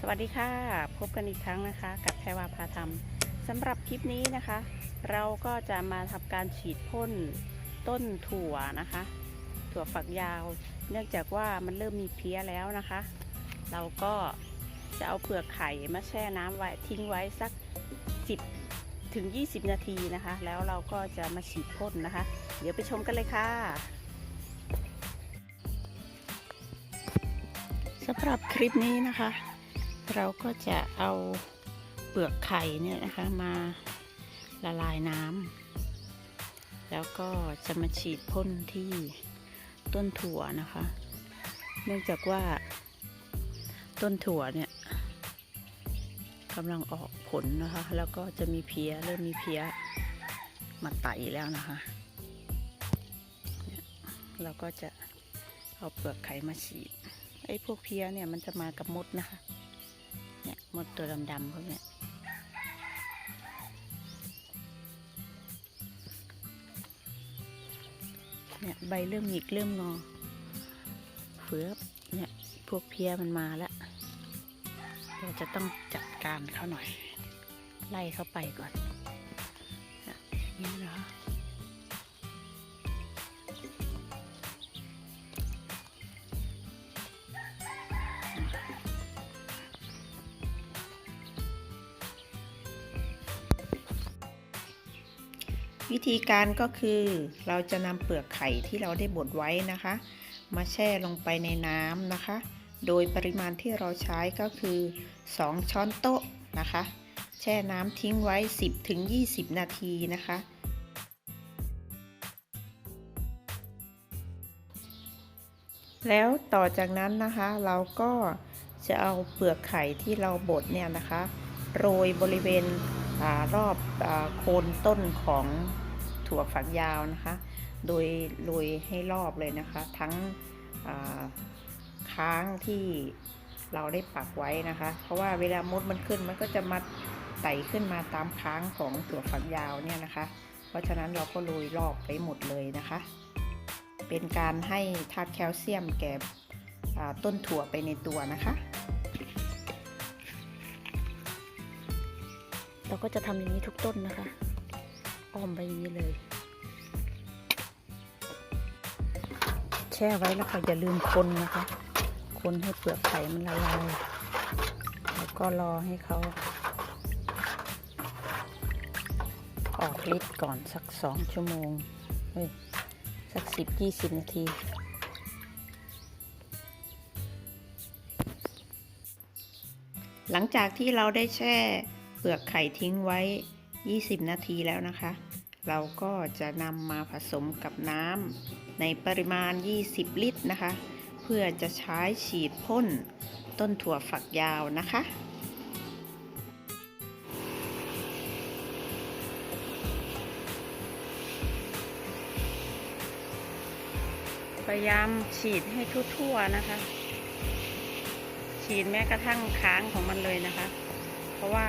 สวัสดีค่ะ พบกันอีกครั้งนะคะ กับแพรวาพาธรรมสำหรับคลิปนี้นะคะ เราก็จะมาทำการฉีดพ่นต้นถั่วนะคะ ถั่วฝักยาว เนื่องจากว่ามันเริ่มมีเพี้ยแล้วนะคะ เราก็จะเอาเปลือกไข่มาแช่น้ำไว้ทิ้งไว้สัก 10ถึง20 นาทีนะคะ แล้วเราก็จะมาฉีดพ่นนะคะ เดี๋ยวไปชมกันเลยค่ะสำหรับคลิปนี้นะคะ เราก็จะเอาเปลือกไข่เนี่ยนะคะมาละลายน้ำแล้วก็จะมาฉีดพ่นที่ต้นถั่วนะคะ เนื่องจากว่าต้นถั่วเนี่ยกำลังออกผลนะคะ แล้วก็จะมีเพี้ยเริ่มมีเพี้ยมาไต่แล้วนะคะ เราก็จะเอาเปลือกไข่มาฉีดไอ้พวกเพี้ยเนี่ยมันจะมากับมดนะคะ มดตัวดำๆพวกเนี้ยเนี่ยใบเริ่มหงิกเริ่มงอ เฟือบเนี่ยพวกเพี้ยมันมาแล้วเราจะต้องจัดการเขาหน่อย ไล่เขาไปก่อนเนี่ยนี่นะคะ วิธีการก็คือเราจะนำเปลือกไข่ที่เราได้บดไว้นะคะ มาแช่ลงไปในน้ำนะคะ โดยปริมาณที่เราใช้ก็คือ 2 ช้อนโต๊ะนะคะ แช่น้ำทิ้งไว้ 10-20 นาทีนะคะ แล้วต่อจากนั้นนะคะเราก็จะเอาเปลือกไข่ที่เราบดเนี่ยนะคะ โรยบริเวณ รอบอโคนต้นของถั่วฝักยาวนะคะ โดยโรยให้รอบเลยนะคะ ทั้งค้างที่เราได้ปักไว้นะคะ เพราะว่าเวลามดมันขึ้นมันก็จะมาไต่ขึ้นมาตามค้างของถั่วฝักยาวเนี่ยนะคะ เพราะฉะนั้นเราก็โรยรอบไปหมดเลยนะคะ เป็นการให้ธาตุแคลเซียมแก่ต้นถั่วไปในตัวนะคะ เราก็จะทำอย่างนี้ทุกต้นนะคะ อ้อมไปอย่างนี้เลย แช่ไว้แล้วค่ะอย่าลืมคนนะคะ คนให้เปลือกไข่มันละลายแล้วก็รอให้เขาออกฤทธิ์ก่อนสักสองชั่วโมง เฮ้ย สักสิบยี่สิบนาทีหลังจากที่เราได้แช่ เปลือกไข่ทิ้งไว้ 20 นาทีแล้วนะคะ เราก็จะนำมาผสมกับน้ำในปริมาณ 20 ลิตรนะคะ เพื่อจะใช้ฉีดพ่นต้นถั่วฝักยาวนะคะพยายามฉีดให้ทั่วๆนะคะ ฉีดแม้กระทั่งค้างของมันเลยนะคะ เพราะว่า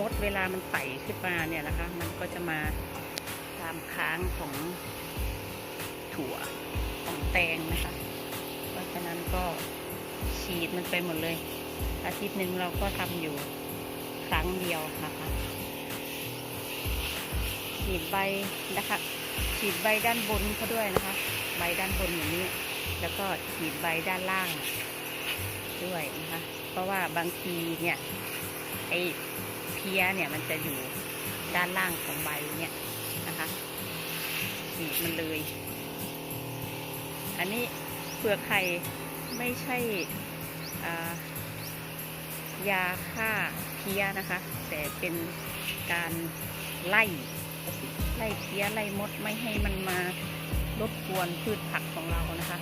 มดเวลามันไต่ขึ้นมาเนี่ยนะคะ มันก็จะมาตามค้างของถั่วของแตงนะคะ เพราะฉะนั้นก็ฉีดมันไปหมดเลย อาทิตย์หนึ่งเราก็ทำอยู่ครั้งเดียวนะคะฉีดใบนะคะฉีดใบด้านบนเขาด้วยนะคะ ใบด้านบนอย่างนี้ แล้วก็ฉีดใบด้านล่างด้วยนะคะ เพราะว่าบางทีเนี่ยไอ พี้ยเนี่ยมันจะอยู่ด้านล่างของใบเนี่ยนะคะฉีดมันเลย อันนี้เปลือกไข่ไม่ใช่ายาฆ่าเพี้ยนะคะ แต่เป็นการไล่ไล่เพี้ยไล่มดไม่ให้มันมารบกวนพืชผักของเรานะคะ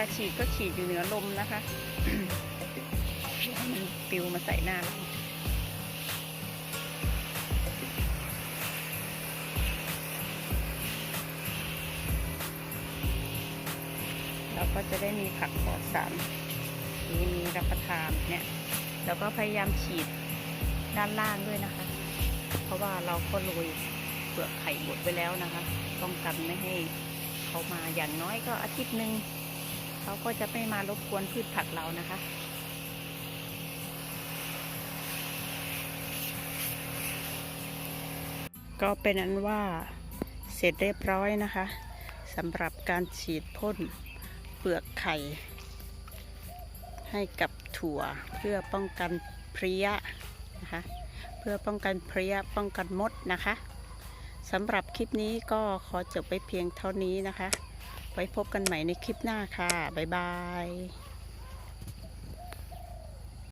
ลาฉีดก็ฉีดอยู่เหนือลมนะคะมันปิวมาใส่หน้าเราเราก็จะได้มีผักปลอดสารที่มีรับประทานเนี่ยแล้วก็พยายามฉีดด้านล่างด้วยนะคะ เพราะว่าเราก็โรยเปลือกไข่บดไว้แล้วนะคะ ป้องกันไม่ให้เขามาอย่างน้อยก็อาทิตย์หนึ่ง เขาก็จะไม่มารบกวนพืชผักเรานะคะก็เป็นอันว่าเสร็จเรียบร้อยนะคะสำหรับการฉีดพ่นเปลือกไข่ ให้กับถั่วเพื่อป้องกันเพลี้ยนะคะเพื่อป้องกันเพลี้ยป้องกันมดนะคะสำหรับคลิปนี้ก็ขอจบไปเพียงเท่านี้นะคะ ไว้พบกันใหม่ในคลิปหน้าค่ะ บ๊ายบาย